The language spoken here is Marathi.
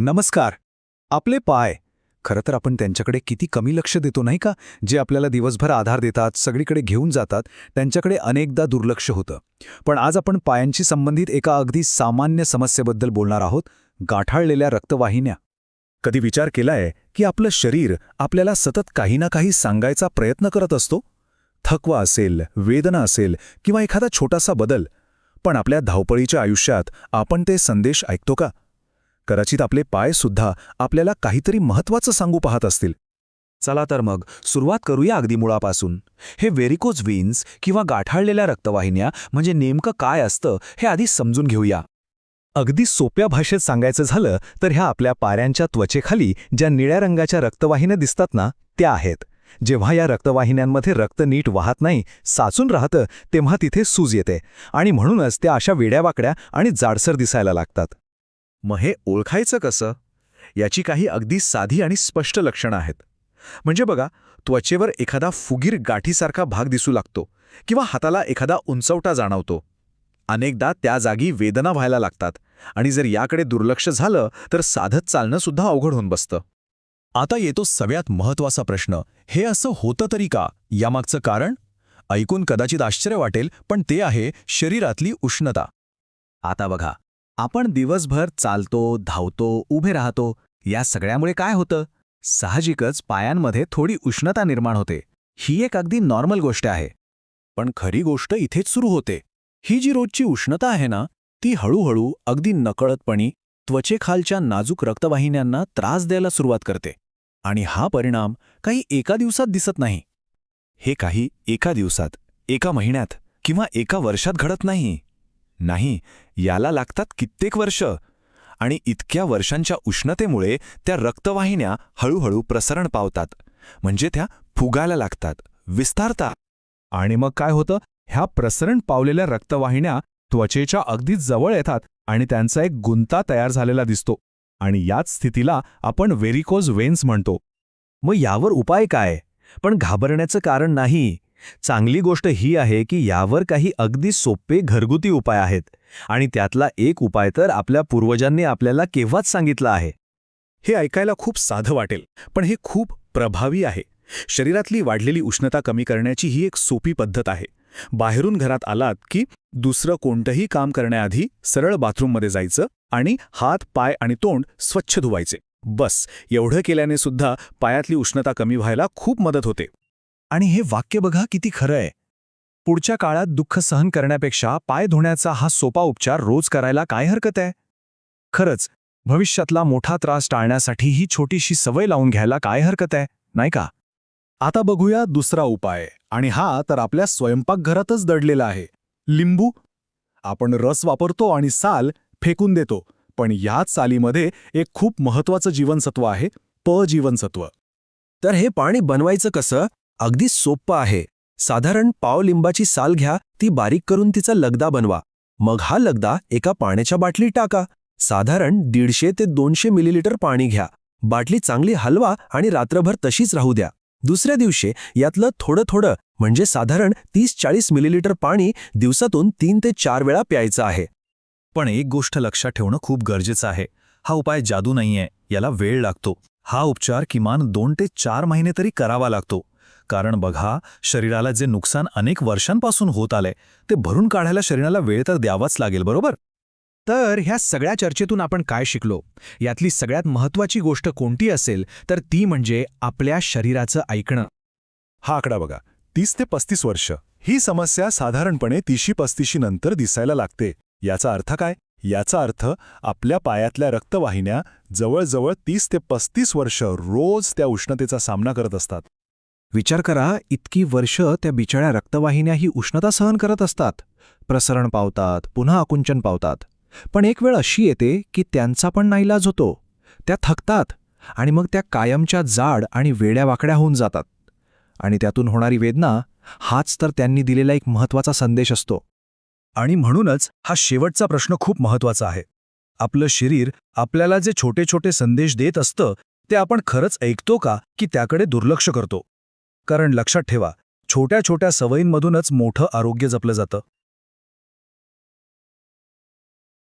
नमस्कार. आपले पाय. खरं तर आपण त्यांच्याकडे किती कमी लक्ष देतो नाही का? जे आपल्याला दिवसभर आधार देतात सगळीकडे घेऊन जातात त्यांच्याकडे अनेकदा दुर्लक्ष होतं. पण आज आपण पायांशी संबंधित एका अगदी सामान्य समस्येबद्दल बोलणार आहोत गाठाळलेल्या रक्तवाहिन्या. कधी विचार केलाय की आपलं शरीर आपल्याला सतत काही ना काही सांगायचा प्रयत्न करत असतो? थकवा असेल वेदना असेल किंवा एखादा छोटासा बदल. पण आपल्या धावपळीच्या आयुष्यात आपण ते संदेश ऐकतो का? कदाचित आपले पाय सुद्धा आपल्याला काहीतरी महत्वाचं सांगू पाहत असतील. चला तर मग सुरुवात करूया अगदी मुळापासून. हे व्हेरिकोज व्हीन्स किंवा गाठाळलेल्या रक्तवाहिन्या म्हणजे नेमकं काय असतं हे आधी समजून घेऊया. अगदी सोप्या भाषेत सांगायचं झालं तर ह्या आपल्या पाऱ्यांच्या त्वचेखाली ज्या निळ्या रंगाच्या रक्तवाहिन्या दिसतात ना त्या आहेत. जेव्हा या रक्तवाहिन्यांमध्ये रक्त नीट वाहत नाही साचून राहतं तेव्हा तिथे सूज येते. आणि म्हणूनच त्या अशा वेड्यावाकड्या आणि जाडसर दिसायला लागतात. मग हे ओळखायचं कसं? याची काही अगदी साधी आणि स्पष्ट लक्षणं आहेत. म्हणजे बघा त्वचेवर एखादा फुगीर गाठीसारखा भाग दिसू लागतो किंवा हाताला एखादा उंचवटा जाणवतो. अनेकदा त्या जागी वेदना व्हायला लागतात आणि जर याकडे दुर्लक्ष झालं तर साधत चालणं सुद्धा अवघड होऊन बसतं. आता येतो सगळ्यात महत्त्वाचा प्रश्न हे असं होतं तरी का? यामागचं कारण? ऐकून कदाचित आश्चर्य वाटेल पण ते आहे शरीरातली उष्णता. आता बघा आपण दिवसभर चालतो धावतो उभे राहतो या सगळ्यामुळे काय होतं? साहजिकच पायांमध्ये थोडी उष्णता निर्माण होते. ही एक अगदी नॉर्मल गोष्ट आहे. पण खरी गोष्ट इथेच सुरू होते. ही जी रोजची उष्णता आहे ना ती हळूहळू अगदी नकळतपणी त्वचेखालच्या नाजूक रक्तवाहिन्यांना त्रास द्यायला सुरुवात करते. आणि हा परिणाम काही एका दिवसात दिसत नाही. हे काही एका दिवसात एका महिन्यात किंवा एका वर्षात घडत नाही. नाही याला लागतात कित्येक वर्ष. आणि इतक्या वर्षांच्या उष्णतेमुळे त्या रक्तवाहिन्या हळूहळू प्रसरण पावतात. म्हणजे त्या फुगायला लागतात विस्तारतात. आणि मग काय होतं? ह्या प्रसरण पावलेल्या रक्तवाहिन्या त्वचेच्या अगदी जवळ येतात आणि त्यांचा एक गुंता तयार झालेला दिसतो. आणि याच स्थितीला आपण व्हेरिकोज वेन्स म्हणतो. मग यावर उपाय काय? पण घाबरण्याचं कारण नाही. चांगली गोष्ट ही आहे की यावर काही अगदी सोपे घरगुती उपाय आहेत आणि त्यातला एक उपाय तर आपल्या पूर्वजांनी आपल्याला केव्हाच सांगितला आहे. हे ऐकायला खूप साधं वाटेल पण हे खूप प्रभावी आहे. शरीरातली वाढलेली उष्णता कमी करण्याची ही एक सोपी पद्धत आहे. बाहेरून घरात आलात की दुसरं कोणतंही काम करण्याआधी सरळ बाथरूममध्ये जायचं आणि हात पाय आणि तोंड स्वच्छ धुवायचे. बस एवढं केल्याने सुद्धा पायातली उष्णता कमी व्हायला खूप मदत होते. आणि हे वाक्य बघा किती खरं आहे. पुढच्या काळात दुःख सहन करण्यापेक्षा पाय धुण्याचा हा सोपा उपचार रोज करायला काय हरकत आहे? खरंच भविष्यातला मोठा त्रास टाळण्यासाठी ही छोटीशी सवय लावून घ्यायला काय हरकत आहे नाही का? आता बघूया दुसरा उपाय आणि हा तर आपल्या स्वयंपाकघरातच दडलेला आहे. लिंबू? आपण रस वापरतो आणि साल फेकून देतो पण याच सालीमध्ये एक खूप महत्वाचं जीवनसत्व आहे प जीवनसत्व तर हे पाणी बनवायचं कसं? अगदी सोप्पं आहे. साधारण पाव लिंबाची साल घ्या ती बारीक करून तिचा लगदा बनवा. मग हा लगदा एका पाण्याच्या बाटलीत टाका. साधारण दीडशे ते दोनशे मिलीलिटर पाणी घ्या. बाटली चांगली हलवा आणि रात्रभर तशीच राहू द्या. दुसऱ्या दिवशी यातलं थोडं थोडं म्हणजे साधारण तीस चाळीस मिलीलिटर पाणी दिवसातून तीन ते चार वेळा प्यायचं आहे. पण एक गोष्ट लक्षात ठेवणं खूप गरजेचं आहे. हा उपाय जादू नाहीये याला वेळ लागतो. हा उपचार किमान दोन ते चार महिने तरी करावा लागतो. कारण बघा शरीराला जे नुकसान अनेक वर्षांपासून होत आलंय ते भरून काढायला शरीराला वेळ तर द्यावाच लागेल बरोबर? तर ह्या सगळ्या चर्चेतून आपण काय शिकलो? यातली सगळ्यात महत्वाची गोष्ट कोणती असेल तर ती म्हणजे आपल्या शरीराचं ऐकणं. हा आकडा बघा तीस ते पस्तीस वर्ष ही समस्या साधारणपणे तीशी पस्तीशी नंतर दिसायला लागते. याचा अर्थ काय? याचा अर्थ आपल्या पायातल्या रक्तवाहिन्या जवळजवळ तीस ते पस्तीस वर्ष रोज त्या उष्णतेचा सामना करत असतात. विचार करा इतकी वर्ष त्या बिचाऱ्या रक्तवाहिन्या ही उष्णता सहन करत असतात. प्रसरण पावतात पुन्हा आकुंचन पावतात. पण एक वेळ अशी येते की त्यांचा पण नाईलाज होतो. त्या थकतात आणि मग त्या कायमच्या जाड आणि वेड्यावाकड्या होऊन जातात. आणि त्यातून होणारी वेदना हाच तर त्यांनी दिलेला एक महत्त्वाचा संदेश असतो. आणि म्हणूनच हा शेवटचा प्रश्न खूप महत्त्वाचा आहे. आपलं शरीर आपल्याला जे छोटे छोटे संदेश देत असतं ते आपण खरंच ऐकतो का की त्याकडे दुर्लक्ष करतो? कारण लक्षात ठेवा छोट्या छोट्या सवयींमधूनच मोठं आरोग्य जपलं जातं.